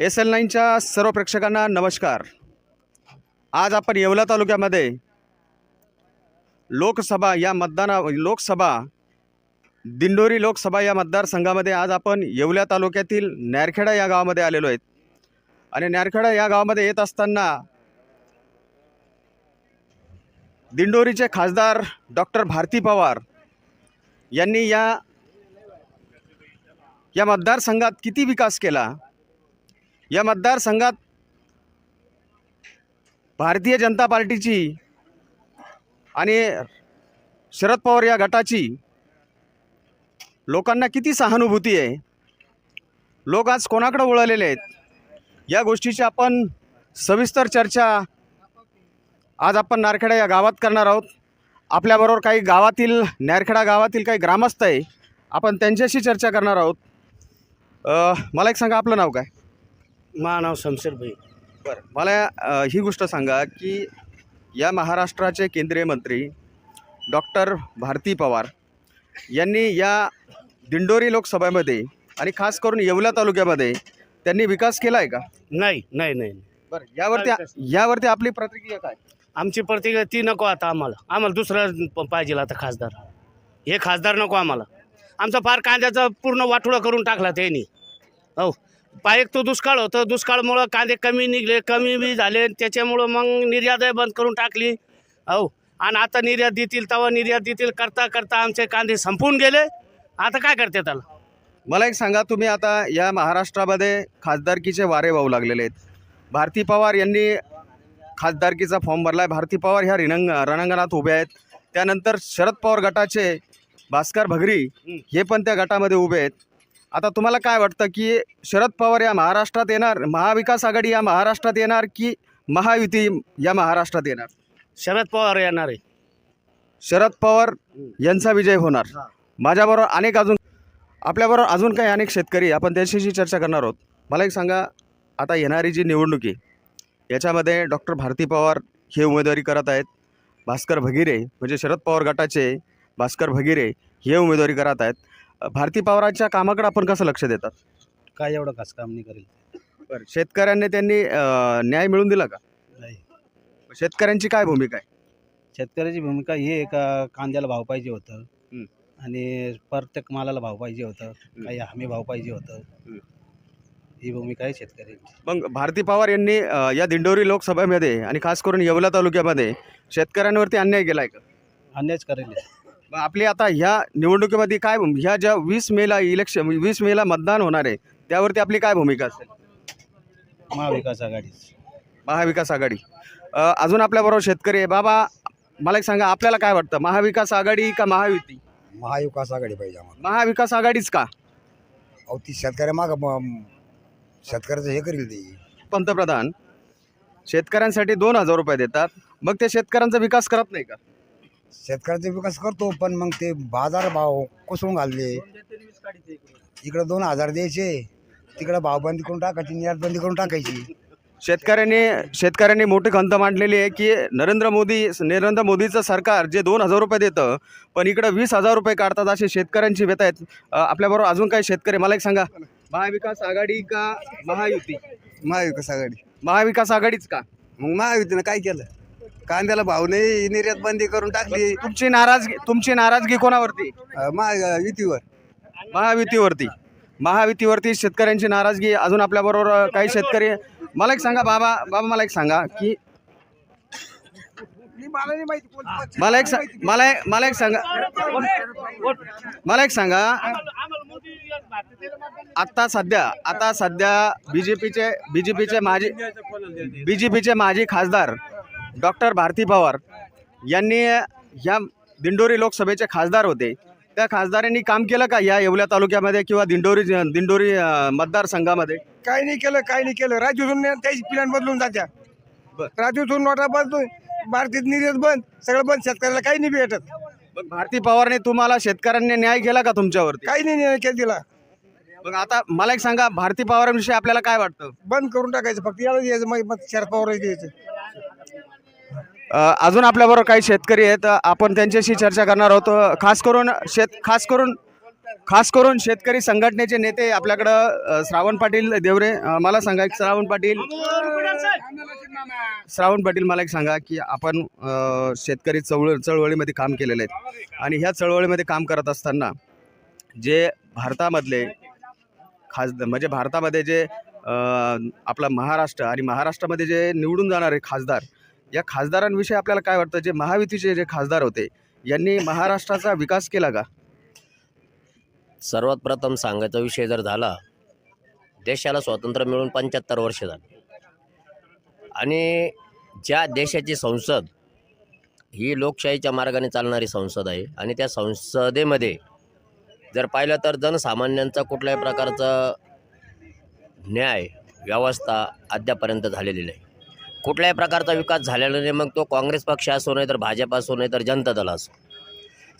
S L नाईनच्या सर्व प्रेक्षकांना नमस्कार. आज आपण येवला तालुक्यामध्ये लोकसभा या मतदाना लोकसभा दिंडोरी लोकसभा या मतदारसंघामध्ये आज आपण येवल्या तालुक्यातील नॅरखेडा या गावामध्ये आलेलो आहेत. आणि नॅरखेडा या गावामध्ये येत असताना दिंडोरीचे खासदार डॉक्टर भारती पवार यांनी या या मतदारसंघात किती विकास केला? या मतदारसंघात भारतीय जनता पार्टीची आणि शरद पवार या गटाची लोकांना किती सहानुभूती आहे? लोक आज कोणाकडे वळलेले आहेत? या गोष्टीची आपण सविस्तर चर्चा आज आपण नारखेडा या गावात करणार आहोत. आपल्याबरोबर काही गावातील नारखेडा गावातील काही ग्रामस्थ आहे. आपण त्यांच्याशी चर्चा करणार आहोत. मला एक सांगा आपलं नाव काय? नाव शमशेर भाई. बरं मला अ, ही गोष्ट सांगा की या महाराष्ट्राचे केंद्रीय मंत्री डॉक्टर भारती पवार यांनी या दिंडोरी लोकसभेमध्ये आणि खास करून येवला तालुक्यामध्ये त्यांनी विकास केला आहे का? नाही नाही नाही. बरं यावरती यावरती आपली प्रतिक्रिया काय? आमची प्रतिक्रिया ती नको आता आम्हाला. आम्हाला दुसरं प- पाहिजे आता खासदार. हे खासदार नको आम्हाला. आमचा फार कांद्याचा पूर्ण वाटोळा करून टाकला त्यांनी. हो. पायक तो दुष्काळ होतं. दुष्काळमुळं कांदे कमी निघले कमी बी झाले त्याच्यामुळं मग निर्यातही बंद करून टाकली. हो आणि आता निर्यात देतील तेव्हा निर्यात देतील. करता करता आमचे कांदे संपून गेले. आता काय करते त्याला? मला एक सांगा तुम्ही आता या महाराष्ट्रामध्ये खासदारकीचे वारे वाहू लागलेले आहेत. भारती पवार यांनी खासदारकीचा फॉर्म भरला आहे भारती पवार ह्या रिनंग रणांगणात उभे आहेत. त्यानंतर शरद पवार गटाचे भास्कर भगरी हे पण त्या गटामध्ये उभे आहेत. आता तुम्हाला काय वाटतं की शरद पवार या महाराष्ट्रात येणार? महाविकास आघाडी या महाराष्ट्रात येणार की महायुती या महाराष्ट्रात येणार? शरद पवार येणार आहे. शरद पवार यांचा विजय होणार. माझ्याबरोबर अनेक अजून आपल्याबरोबर अजून काही अनेक शेतकरी आपण त्यांच्याशी चर्चा करणार आहोत. मला एक सांगा आता येणारी जी निवडणूक आहे याच्यामध्ये डॉक्टर भारती पवार हे उमेदवारी करत आहेत. भास्कर भगिरे म्हणजे शरद पवार गटाचे भास्कर भगिरे हे उमेदवारी करत आहेत. भारती पवारांच्या कामाकडे आपण कसं लक्ष देतात? काय एवढं कसं काम नाही करेल. बरं शेतकऱ्यांनी त्यांनी अ, न्याय मिळवून दिला का? नाही. शेतकऱ्यांची काय भूमिका आहे? शेतकऱ्याची भूमिका ही आहे का कांद्याला भाव पाहिजे होतं. हं. आणि प्रत्येक मालाला भाव पाहिजे होतं. काही हमी भाव पाहिजे होतं. हं. ही भूमिका आहे शेतकऱ्यांची. मग भारती पवार यांनी अ, या दिंडोरी लोकसभेमध्ये आणि खास करून येवला तालुक्यामध्ये शेतकऱ्यांवरती अन्याय केला आहे का? अन्यायच करेल आपली आता ह्या निवडणुकीमध्ये काय ह्या ज्या वीस मेला इलेक्शन वीस मेला मतदान होणार आहे त्यावरती आपली काय भूमिका असेल? महाविकास आघाडीच महाविकास आघाडी. अ, अजून आपल्याबरोबर शेतकरी आहे. बाबा मला एक सांगा आपल्याला काय वाटतं? महाविकास आघाडी का महायुती? महाविकास आघाडी पाहिजे आम्हाला. महाविकास आघाडीच का? अहो ती शेतकऱ्या माग शेतकऱ्याचं हे करील ते. पंतप्रधान शेतकऱ्यांसाठी दोन हजार रुपये देतात. मग ते शेतकऱ्यांचा विकास करत नाही का? शेतकऱ्याचा विकास करतो पण मग ते बाजार भाव कोसळून घालले. इकडं दोन हजार द्यायचे तिकडं भावबंदी करून टाकायची निर्यात बंदी करून टाकायची. शेतकऱ्यांनी शेतकऱ्यांनी मोठी खंत मांडलेली आहे की नरेंद्र मोदी नरेंद्र मोदीचं सरकार जे दोन हजार रुपये देतं पण इकडं वीस हजार रुपये काढतात असे शेतकऱ्यांची व्यथा आहेत. आपल्याबरोबर अजून काही शेतकरी मला एक सांगा. महाविकास आघाडी का महायुती? महाविकास आघाडी. महाविकास आघाडीच का? मग महायुतीनं काय केलं? कांद्याला भाव नाही निर्यात बंदी करून टाकली. तुमची नाराजगी तुमची नाराजगी कोणावरती? अं, महायुतीवर. महायुतीवरती. महायुतीवरती शेतकऱ्यांची नाराजगी अजून आपल्याबरोबर अ, काही शेतकरी मला एक सांगा बाबा बाबा मला एक सांगा की मला एक सा- मला एक- मला एक सांगा. मला एक सांगा. आता सध्या आता सध्या बी जे पीचे बी जे पीचे माजी बी जे पीचे माजी खासदार डॉक्टर भारती पवार यांनी या दिंडोरी लोकसभेचे खासदार होते. त्या खासदारांनी काम केलं का या येवल्या तालुक्यामध्ये किंवा दिंडोरी दिंडोरी मतदारसंघामध्ये? काही नाही केलं काही नाही केलं. राजूतून त्याची प्लॅन बदलून जात्या. बर. राजूतून नोटा बदलून भारतीय निर्यात बंद सगळं बंद शेतकऱ्याला काही नाही भेटत. मग भारती पवारने तुम्हाला शेतकऱ्यांनी न्याय केला का तुमच्यावरती? काही नाही निर्णय केला तिला. मग आता मला एक सांगा भारती पवारांविषयी आपल्याला काय वाटतं? बंद करून टाकायचं फक्त याला द्यायचं मग शरद पवार द्यायचं अ, अजून आपल्याबरोबर काही शेतकरी आहेत. आपण त्यांच्याशी चर्चा करणार आहोत. खास करून शेत खास करून खास करून शेतकरी संघटनेचे नेते आपल्याकडं श्रावण पाटील देवरे. मला सांगा एक श्रावण पाटील. श्रावण पाटील मला एक सांगा की आपण शेतकरी चळवळ चळवळीमध्ये काम केलेले आहेत. आणि ह्या चळवळीमध्ये काम करत असताना जे भारतामधले खास म्हणजे भारतामध्ये जे आपला महाराष्ट्र आणि महाराष्ट्रामध्ये जे निवडून जाणारे खासदार या खासदारांविषयी आपल्याला काय वाटतं? जे महायुतीचे जे खासदार होते यांनी महाराष्ट्राचा विकास केला का? सर्वात प्रथम सांगायचा विषय जर झाला देशाला स्वातंत्र्य मिळून पंच्याहत्तर वर्ष झाली. आणि ज्या देशाची संसद ही लोकशाहीच्या मार्गाने चालणारी संसद आहे. आणि त्या संसदेमध्ये जर पाहिलं तर जनसामान्यांचा कुठल्याही प्रकारचा न्याय व्यवस्था अद्यापर्यंत झालेली नाही. कुठल्याही प्रकारचा विकास झालेला नाही. मग तो काँग्रेस पक्ष असो नाही तर भाजप असो नाही तर जनता दल असो.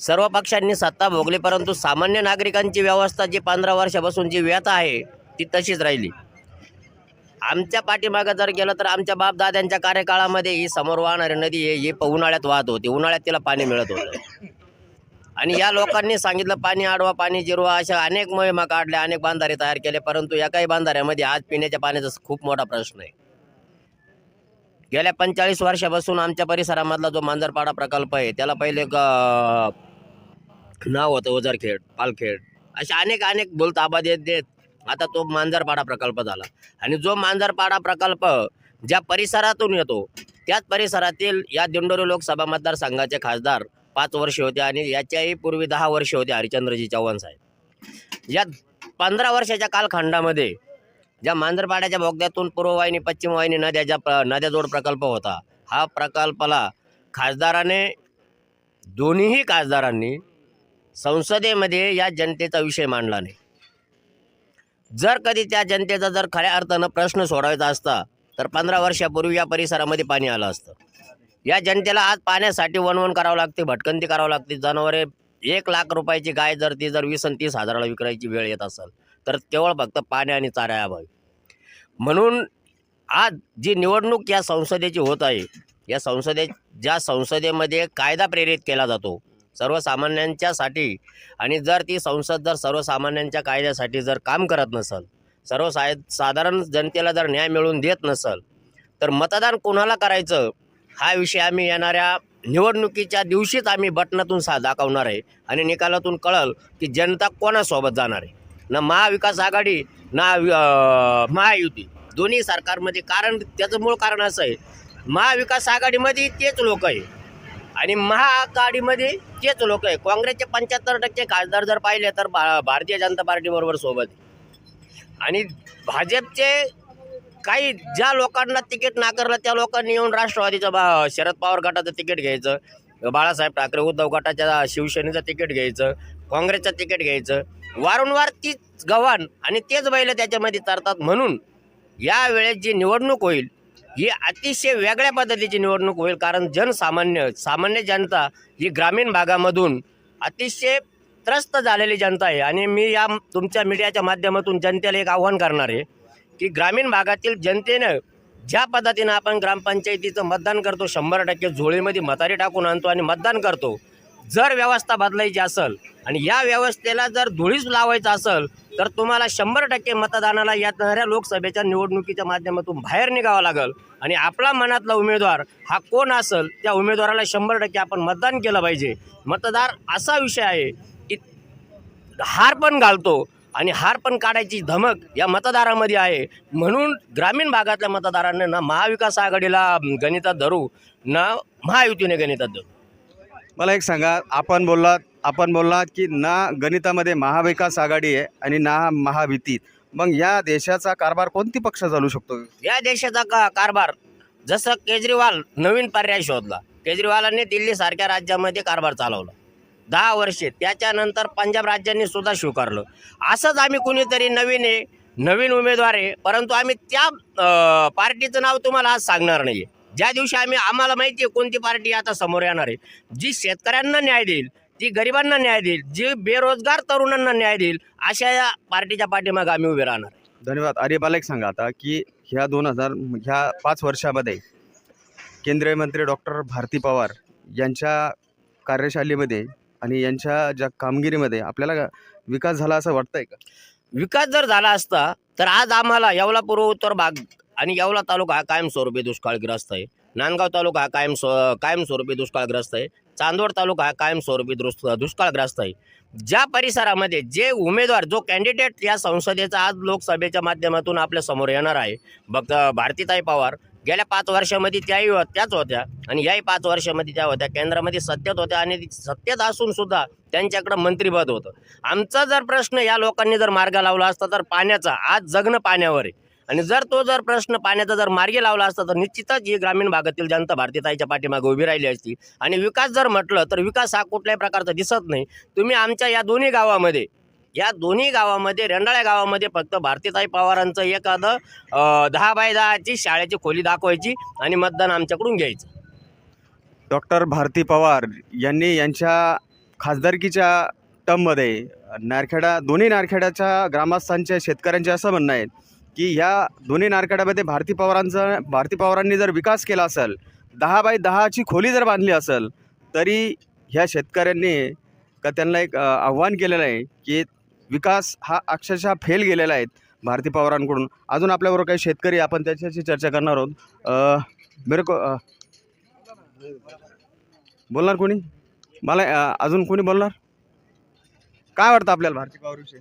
सर्व पक्षांनी सत्ता भोगली परंतु सामान्य नागरिकांची व्यवस्था जी पंधरा वर्षापासून जी व्यथा आहे ती तशीच राहिली. आमच्या पाठीमागं जर गेलं तर आमच्या बापदाद्यांच्या कार्यकाळामध्ये ही समोर वाहणारी नदी आहे ही उन्हाळ्यात वाहत होती. उन्हाळ्यात तिला पाणी मिळत होतं. आणि या लोकांनी सांगितलं पाणी आडवा पाणी जिरवा अशा अनेक मोहिमा काढल्या अनेक बांधारे तयार केले परंतु एकाही बांधाऱ्यामध्ये आज पिण्याच्या पाण्याचा खूप मोठा प्रश्न आहे. गेल्या पंचेचाळीस वर्षापासून आमच्या परिसरामधला जो मांजरपाडा प्रकल्प आहे त्याला पहिले एक नाव होतं ओझरखेड पालखेड. अशा अनेक अनेक बोलताबा देत येत देत आता तो मांजरपाडा प्रकल्प झाला. आणि जो मांजरपाडा प्रकल्प ज्या परिसरातून येतो त्याच परिसरातील या दिंडोरी लोकसभा मतदारसंघाचे खासदार पाच वर्षे होते आणि याच्याही पूर्वी दहा वर्षे होते हरिचंद्रजी चव्हाण साहेब. या पंधरा वर्षाच्या कालखंडामध्ये ज्या मांजरपाड्याच्या बोगद्यातून पूर्ववाहिनी पश्चिम वाहिनी नद्याच्या प्र नद्याजोड प्रकल्प होता. हा प्रकल्पाला खासदाराने दोन्हीही खासदारांनी संसदेमध्ये या जनतेचा विषय मांडला नाही. जर कधी त्या जनतेचा जर खऱ्या अर्थानं प्रश्न सोडवायचा असता तर पंधरा वर्षापूर्वी या परिसरामध्ये पाणी आलं असतं. या जनतेला आज पाण्यासाठी वणवण करावं लागते भटकंती करावं लागते. जनावरे एक लाख रुपयाची गाय जर ती जर वीस आणि तीस हजाराला विकायची वेळ येत असेल तर केवळ फक्त पाणी आणि चाऱ्याअभावी म्हणून आज जी निवडणूक या संसदेची होत आहे या संसदे ज्या संसदेमध्ये कायदा प्रेरित केला जातो सर्वसामान्यांच्यासाठी आणि जर ती संसद जर सर्वसामान्यांच्या कायद्यासाठी जर काम करत नसल सर्वसाय साधारण जनतेला जर न्याय मिळवून देत नसल तर मतदान कोणाला करायचं? हा विषय आम्ही येणाऱ्या निवडणुकीच्या दिवशीच आम्ही बटनातून सा दाखवणार आहे आणि निकालातून कळल की जनता कोणासोबत जाणार आहे. ना महाविकास आघाडी ना महायुती. दोन्ही सरकारमध्ये कारण त्याचं मूळ कारण असं आहे महाविकास आघाडीमध्ये तेच लोक आहे आणि महाआघाडीमध्ये तेच लोक आहे. काँग्रेसचे पंच्याहत्तर टक्के खासदार जर पाहिले तर भा भारतीय जनता पार्टीबरोबर सोबत आणि भाजपचे काही ज्या लोकांना तिकीट नाकारलं त्या लोकांनी येऊन राष्ट्रवादीचं बा शरद पवार गटाचं तिकीट घ्यायचं बाळासाहेब ठाकरे उद्धव गटाच्या शिवसेनेचं तिकीट घ्यायचं काँग्रेसचं तिकीट घ्यायचं. वारंवार तीच गव्हाण आणि तेच बैल त्याच्यामध्ये चालतात म्हणून यावेळेस जी निवडणूक होईल ही अतिशय वेगळ्या पद्धतीची निवडणूक होईल. कारण जनसामान्य सामान्य जनता ही ग्रामीण भागामधून अतिशय त्रस्त झालेली जनता आहे. आणि मी या तुमच्या मीडियाच्या माध्यमातून जनतेला एक आव्हान करणार आहे की ग्रामीण भागातील जनतेनं ज्या पद्धतीनं आपण ग्रामपंचायतीचं मतदान करतो शंभर टक्के झोळीमध्ये मतारी टाकून आणतो आणि मतदान करतो जर व्यवस्था बदलायची असेल आणि या व्यवस्थेला जर धुळीच लावायचं असेल तर तुम्हाला शंभर टक्के मतदानाला येणाऱ्या लोकसभेच्या निवडणुकीच्या माध्यमातून बाहेर निघावं लागेल. आणि आपला मनातला उमेदवार हा कोण असेल त्या उमेदवाराला शंभर टक्के आपण मतदान केलं पाहिजे. मतदार असा विषय आहे की हार पण घालतो आणि हार पण काढायची धमक या मतदारामध्ये आहे. म्हणून ग्रामीण भागातल्या मतदारांना ना महाविकास आघाडीला गणितात धरू ना महायुतीने गणितात धरू. मला एक सांगा आपण बोललात आपण बोललात की ना गणितामध्ये महाविकास आघाडी आहे आणि ना महाभीती. मग या देशाचा कारभार कोणती पक्ष चालू शकतो? या देशाचा का कारभार जसं केजरीवाल नवीन पर्याय शोधला. केजरीवालांनी दिल्लीसारख्या राज्यामध्ये कारभार चालवला. दहा वर्षे त्याच्यानंतर पंजाब राज्यांनी सुद्धा स्वीकारलं. असंच आम्ही कुणीतरी नवीन आहे नवीन उमेदवार आहे परंतु आम्ही त्या पार्टीचं नाव तुम्हाला आज सांगणार नाही आहे ज्या दिवशी आम्ही आम्हाला माहिती आहे कोणती पार्टी आता समोर येणार आहे. जी शेतकऱ्यांना न्याय देईल जी गरिबांना न्याय देईल जी बेरोजगार तरुणांना न्याय देईल अशा या पार्टीच्या पाठीमागे आम्ही उभे राहणार. धन्यवाद. अरे मला एक सांगा आता की ह्या दोन हजार ह्या पाच वर्षामध्ये केंद्रीय मंत्री डॉक्टर भारती पवार यांच्या कार्यशालीमध्ये आणि यांच्या ज्या कामगिरीमध्ये आपल्याला विकास झाला असं वाटतंय का? विकास जर झाला असता तर आज आम्हाला येवला पूर्व उत्तर भाग आणि येवला तालुका हा कायमस्वरूपी दुष्काळग्रस्त आहे. नांदगाव तालुका हा कायम स्व कायमस्वरूपी दुष्काळग्रस्त आहे. चांदवड तालुका हा कायमस्वरूपी दुष् दुष्काळग्रस्त आहे. ज्या परिसरामध्ये जे उमेदवार जो कॅन्डिडेट या संसदेचा आज लोकसभेच्या माध्यमातून आपल्यासमोर येणार आहे भक्त भारतीताई पवार गेल्या पाच वर्षामध्ये त्याही त्याच होत्या आणि याही पाच वर्षामध्ये त्या होत्या. केंद्रामध्ये सत्तेत होत्या आणि सत्तेत असून सुद्धा त्यांच्याकडं मंत्रीपद होतं. आमचा जर प्रश्न या लोकांनी जर मार्ग लावला असता तर पाण्याचा आज जगणं पाण्यावर आहे. आणि जर तो जर प्रश्न पाण्याचा जर मार्गी लावला असता तर निश्चितच ही ग्रामीण भागातील जनता भारतीताईच्या पाठीमागे उभी राहिली असती. आणि विकास जर म्हटलं तर विकास हा कुठल्याही प्रकारचा दिसत नाही. तुम्ही आमच्या या दोन्ही गावामध्ये या दोन्ही गावामध्ये रेंडाळ्या गावामध्ये फक्त भारतीताई पवारांचं एखादं दहा बाय दहाची शाळेची खोली दाखवायची आणि मतदान आमच्याकडून घ्यायचं. डॉक्टर भारती पवार यांनी यांच्या खासदारकीच्या टर्ममध्ये नारखेडा दोन्ही नारखेड्याच्या ग्रामस्थांच्या शेतकऱ्यांचे असं म्हणणं आहे की ह्या दोन्ही नारखेड्यामध्ये भारती पवारांचा भारती पवारांनी जर विकास केला असेल दहा बाय दहाची खोली जर बांधली असेल तरी ह्या शेतकऱ्यांनी का त्यांना एक आव्हान केलेलं आहे की विकास हा अक्षरशः फेल गेलेला आहे भारती पवारांकडून. अजून आपल्याबरोबर काही शेतकरी आपण त्याच्याशी चर्चा करणार आहोत. मेरे को बोलणार कोणी? मला अजून कोणी बोलणार? काय वाटतं आपल्याला भारती पवारविषयी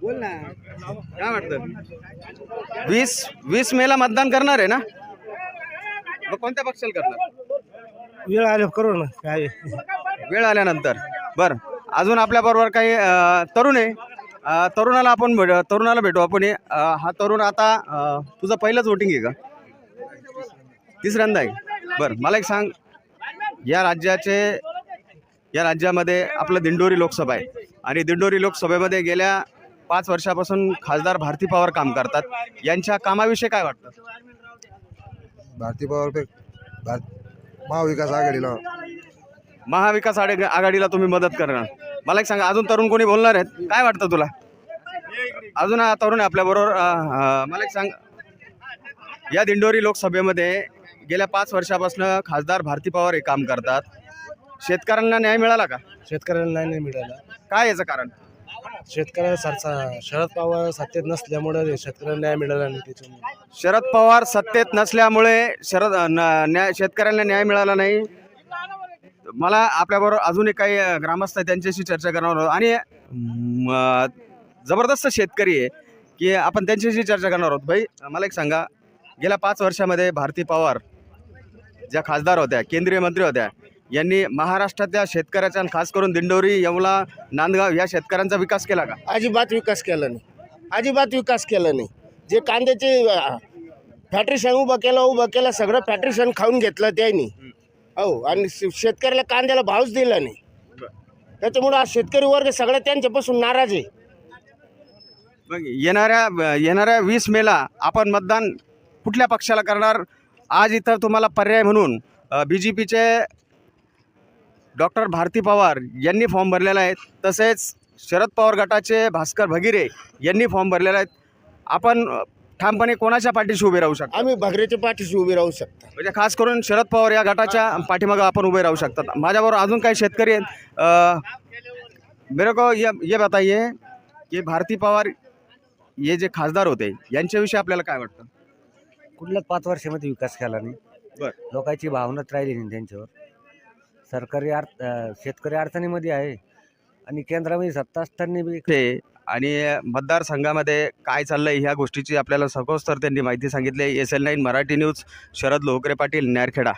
बोल ना. काय वाटतं? वीस वीस मेला मतदान करणार आहे ना? मग कोणत्या पक्षाला करणार? वेळ आले करू ना काय? वेळ आल्यानंतर. बरं. अजून आपल्याबरोबर काही अ, तरुण आहे. तरुणाला आपण भेट तरुणाला भेटू आपण हे. हा तरुण आता तुझं पहिलंच वोटिंग आहे का? तिसऱ्यांदा आहे. बरं मला एक सांग. या राज्याचे या राज्यामध्ये आपलं दिंडोरी लोकसभा आहे. आणि दिंडोरी लोकसभेमध्ये गेल्या पाच वर्षापासून खासदार भारती पवार काम करतात. यांच्या कामाविषयी काय वाटतं? भारती पवार पे भार- महाविकास आघाडीला. महाविकास आघाडी आघाडीला तुम्ही मदत करणार. मला एक सांगा अजून तरुण कोणी बोलणार आहेत? काय वाटतं तुला? अजून हा तरुण अं, अं, मला एक सांग या दिंडोरी लोकसभेमध्ये गेल्या पाच वर्षापासून खासदार भारती पवार हे काम करतात. शेतकऱ्यांना न्याय मिळाला का? शेतकऱ्यांना नाही मिळाला. काय याचं कारण? शेतकऱ्याला सरसा शरद पवार सत्तेत नसल्यामुळे शेतकऱ्यांना न्याय मिळाला नाही त्याच्यामुळे. शरद पवार सत्तेत नसल्यामुळे शरद न- न्याय शेतकऱ्यांना न्याय मिळाला नाही. मला आपल्याबरोबर अजून एक काही अ, ग्रामस्थ आहे त्यांच्याशी चर्चा करणार आहोत. आणि म, जबरदस्त शेतकरी आहे की आपण त्यांच्याशी चर्चा करणार आहोत. भाई मला एक सांगा. गेल्या पाच वर्षामध्ये भारती पवार ज्या खासदार होत्या केंद्रीय मंत्री होत्या यांनी महाराष्ट्रातल्या शेतकऱ्याचा आणि खास करून दिंडोरी येवला नांदगाव या शेतकऱ्यांचा विकास केला का? अजिबात विकास केला नाही. अजिबात विकास केला नाही. जे कांद्याचे फॅक्टरी उभं केलं उभं केलं सगळं फॅक्टरी खाऊन घेतलं त्यांनी. हो आणि शेतकऱ्याला कांद्याला भावच दिला नाही. त्याच्यामुळं आज शेतकरी वर्ग सगळं त्यांच्यापासून नाराज आहे. मग येणाऱ्या येणाऱ्या वीस मेला आपण मतदान कुठल्या पक्षाला करणार? आज इथं तुम्हाला पर्याय म्हणून बी जे पीचे डॉक्टर भारती पवार यांनी फॉर्म भरलेला आहे. तसेच शरद पवार गटाचे भास्कर भगिरे यांनी फॉर्म भरलेला आहे. आपण ठामपणे कोणाच्या पाठीशी उभे राहू शकता? आम्ही भगरेच्या पाठीशी उभी राहू शकता. म्हणजे खास करून शरद पवार या गटाच्या पाठीमागं आपण उभे राहू शकतात माझ्याबरोबर अजून काही शेतकरी आहेत. मेरे को ये ये बताइए की भारती पवार हे जे खासदार होते यांच्याविषयी आपल्याला काय वाटतं? कुठल्याच पाच वर्षामध्ये विकास केला नाही. बर. लोकांची भावनाच राहिली नाही त्यांच्यावर. सरकारी अर्थ शेतकरी अडचणीमध्ये आहे आणि केंद्रामध्ये सत्ता असताना बी ते आणि मतदारसंघामध्ये काय चाललंय ह्या गोष्टीची आपल्याला सखोस्तर त्यांनी माहिती सांगितली. S L nine Marathi news Sharad Lohkare Patil Narkheda.